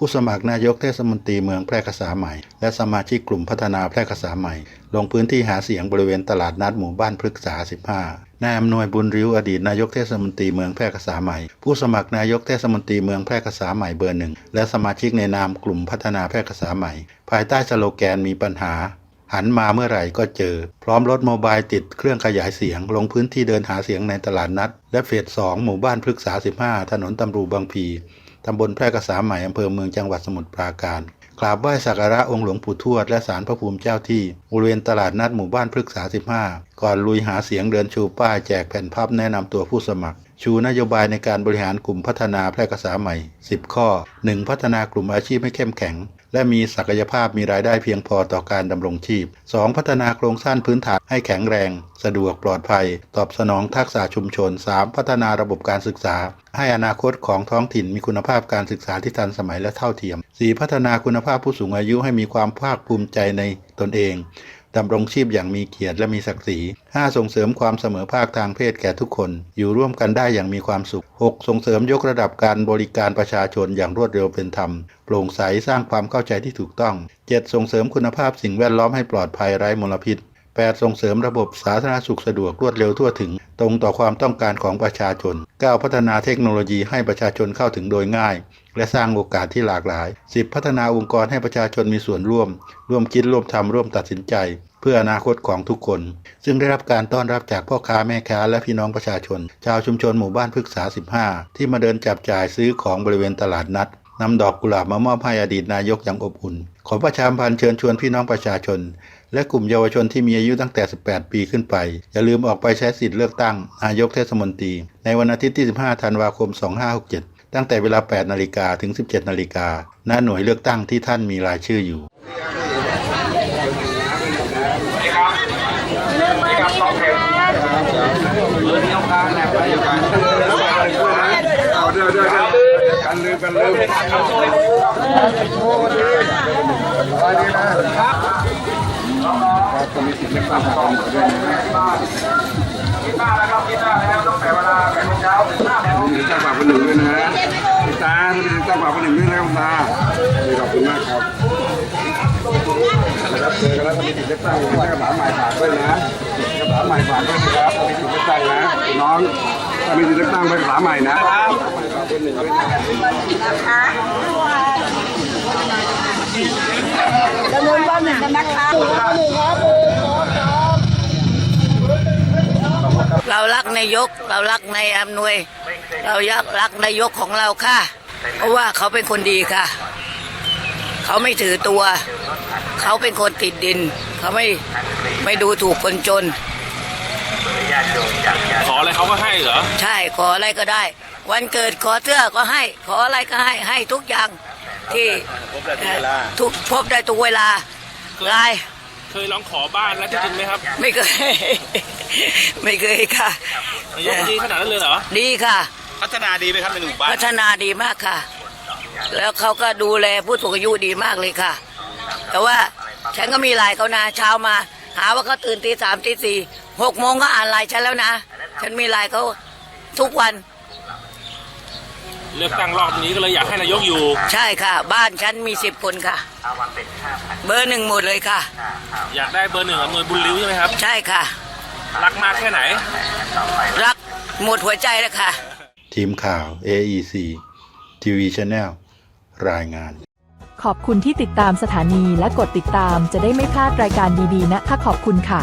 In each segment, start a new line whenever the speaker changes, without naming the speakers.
ผู้สมัครนายกเทศมนตรีเมืองแพร่กษาใหม่ และสมาชิกกลุ่มพัฒนาแพร่กษาใหม่ ลงพื้นที่หาเสียงบริเวณตลาดนัดหมู่บ้านพฤกษา 15 นายอำนวยบุญริ้วอดีตนายกเทศมนตรีเมืองแพร่กษาใหม่ ผู้สมัครนายกเทศมนตรีเมืองแพร่กษาใหม่เบอร์หนึ่งและสมาชิกในนามกลุ่มพัฒนาแพร่กษาใหม่ ภายใต้สโลแกนมีปัญหาหันมาเมื่อไหร่ก็เจอ พร้อมรถโมบายติดเครื่องขยายเสียง ลงพื้นที่เดินหาเสียงในตลาดนัด และเฟส2หมู่บ้านพฤกษา 15 ถนนตำรูบางพี ตำบลแพร่กษาใหม่อำเภอเมืองจังหวัดสมุทรปราการกราบไหว้สักการะองค์หลวงปู่ทวดและสารพระภูมิเจ้าที่บริเวณตลาดนัดหมู่บ้านพฤกษา 15 ก่อนลุยหาเสียงเดินชูป้ายแจกแผ่นพับแนะนำตัวผู้สมัคร ชูนโยบายในการบริหารกลุ่มพัฒนาแพร่กษาใหม่ 10 ข้อ 1. พัฒนากลุ่มอาชีพให้เข้มแข็ง และมีศักยภาพมีรายได้เพียงพอต่อการดำรงชีพ 2. พัฒนาโครงสร้างพื้นฐานให้แข็งแรง สะดวกปลอดภัย ตอบสนองทักษะชุมชน 3. พัฒนาระบบการศึกษา ให้อนาคตของท้องถิ่นมีคุณภาพการศึกษาที่ทันสมัยและเท่าเทียม 4. พัฒนาคุณภาพผู้สูงอายุให้มีความภาคภูมิใจในตนเอง ดำรงชีพอย่างมีเกียรติและมีศักดิ์ศรี 5. ส่งเสริมความเสมอภาคทางเพศแก่ทุกคน อยู่ร่วมกันได้อย่างมีความสุข 6. ส่งเสริมยกระดับการบริการประชาชนอย่างรวดเร็วเป็นธรรม โปร่งใสสร้างความเข้าใจที่ถูกต้อง 7. ส่งเสริมคุณภาพสิ่งแวดล้อมให้ปลอดภัยไร้มลพิษ 8. ส่งเสริมระบบสาธารณสุขสะดวกรวดเร็วทั่วถึง ตรงต่อความต้องการของประชาชน 9. พัฒนาเทคโนโลยีให้ประชาชนเข้าถึงโดยง่าย และสร้างโอกาสที่หลากหลาย 10. พัฒนาองค์กรให้ประชาชนมีส่วนร่วม ร่วมคิดร่วมทำร่วมตัดสินใจ เพื่ออนาคตของทุกคน ซึ่งได้รับการต้อนรับจากพ่อค้าแม่ค้าและพี่น้องประชาชน ชาวชุมชนหมู่บ้านพฤกษา 15 ที่มาเดินจับจ่ายซื้อของบริเวณตลาดนัดนำดอกกุหลาบมามอบให้อดีตนายกอย่างอบอุ่น ขอประชามพันธ์เชิญชวนพี่น้องประชาชน และกลุ่มเยาวชนที่มีอายุตั้งแต่ 18 ปีขึ้นไป อย่าลืมออกไปใช้สิทธิ์เลือกตั้งนายกเทศมนตรี ในวันอาทิตย์ที่ 15 ธันวาคม 2567 ตั้งแต่เวลา 8 นาฬิกาถึง 17 นาฬิกาณหน่วยเลือกตั้งที่ท่านมีรายชื่ออยู่
เอาเดี๋ยวเดี๋ยวกันลืมกันลืม อะไรนี่นะครับจะมีสิทธิ์เลือกตั้งต้องด้วยนะกีตาร์นะครับกีตาร์นะครับตั้งแต่เวลาแปดโมงเช้าถึงห้าโมงมีเจ้าป่าคนหนึ่งด้วยนะกีตาร์มีเจ้าป่าคนหนึ่งด้วยนะครับตาขอบคุณมากครับนะครับเจอกันแล้วมีสิทธิ์เลือกตั้งมีเอกสารใหม่ฝากด้วยนะเอกสารใหม่ฝากด้วยนะครับมีสิทธิ์เลือกตั้งนะน้องถ้ามีสิทธิ์เลือกตั้งไปเอกสารใหม่นะครับ
ดำเนินการหนึ่งกันนะคะ
เรารักนายก เรารักนายอำนวย เรายักรักนายกของเราค่ะ เพราะว่าเขาเป็นคนดีค่ะ เขาไม่ถือตัว เขาเป็นคนติดดิน เขาไม่ไม่ดูถูกคนจน
ขออะไรเขาก็ให้เหรอ
ใช่ขออะไรก็ได้ วันเกิดขอเสื้อก็ให้ ขออะไรก็ให้ให้ทุกอย่าง ที่ทุกพบได้ทุกเวลาลาย
เคยลองขอบ้านแล้วจะจริงไหมครับ
ไม่เคย ไม่เคยค่ะ
นายกดีขนาดนั้นเลยเหรอ
ดีค่ะ
พัฒนาดีไหมครับในหมู่บ้าน
พัฒนาดีมากค่ะ แล้วเขาก็ดูแลผู้สูงอายุดีมากเลยค่ะ แต่ว่าฉันก็มีไลน์เขานะเช้ามา หาว่าเขาตื่นตีสามตีสี่หกโมงก็อ่านไลน์ฉันแล้วนะ ฉันมีไลน์เขาทุกวัน
เลือกตั้งรอบนี้ก็เลยอยากให้นายกอยู่
ใช่ค่ะ บ้านฉันมีสิบคนค่ะ เบอร์หนึ่งหมดเลยค่ะ
อยากได้เบอร์หนึ่งอำนวยบุญริ้วใช่ไหมครับ
ใช่ค่ะ
รักมากแค่ไหน
รักหมดหัวใจแล้วค่ะ
ทีมข่าว AEC TV Channel รายงาน
ขอบคุณที่ติดตามสถานีและกดติดตามจะได้ไม่พลาดรายการดีๆนะคะขอบคุณค่ะ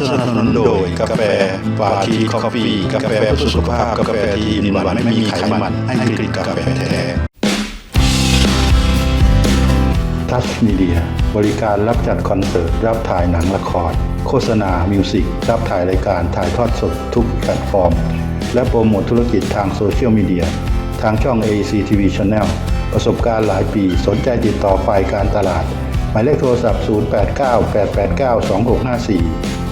สนับสนุนโดยกาแฟฟาทีคอฟฟี่กาแฟเพื่อสุขภาพกาแฟที่มีหวานไม่มีไขมันให้กลิ่นกาแฟแท้ทัสมีเดียบริการรับจัดคอนเสิร์ต รับถ่ายหนังละคร โฆษณา มิวสิก รับถ่ายรายการถ่ายทอดสดทุกแพลตฟอร์ม และโปรโมทธุรกิจทางโซเชียลมีเดีย ทางช่อง AEC TV Channel ประสบการณ์หลายปีสนใจติดต่อฝ่ายการตลาด หมายเลขโทรศัพท์ 089 889 2654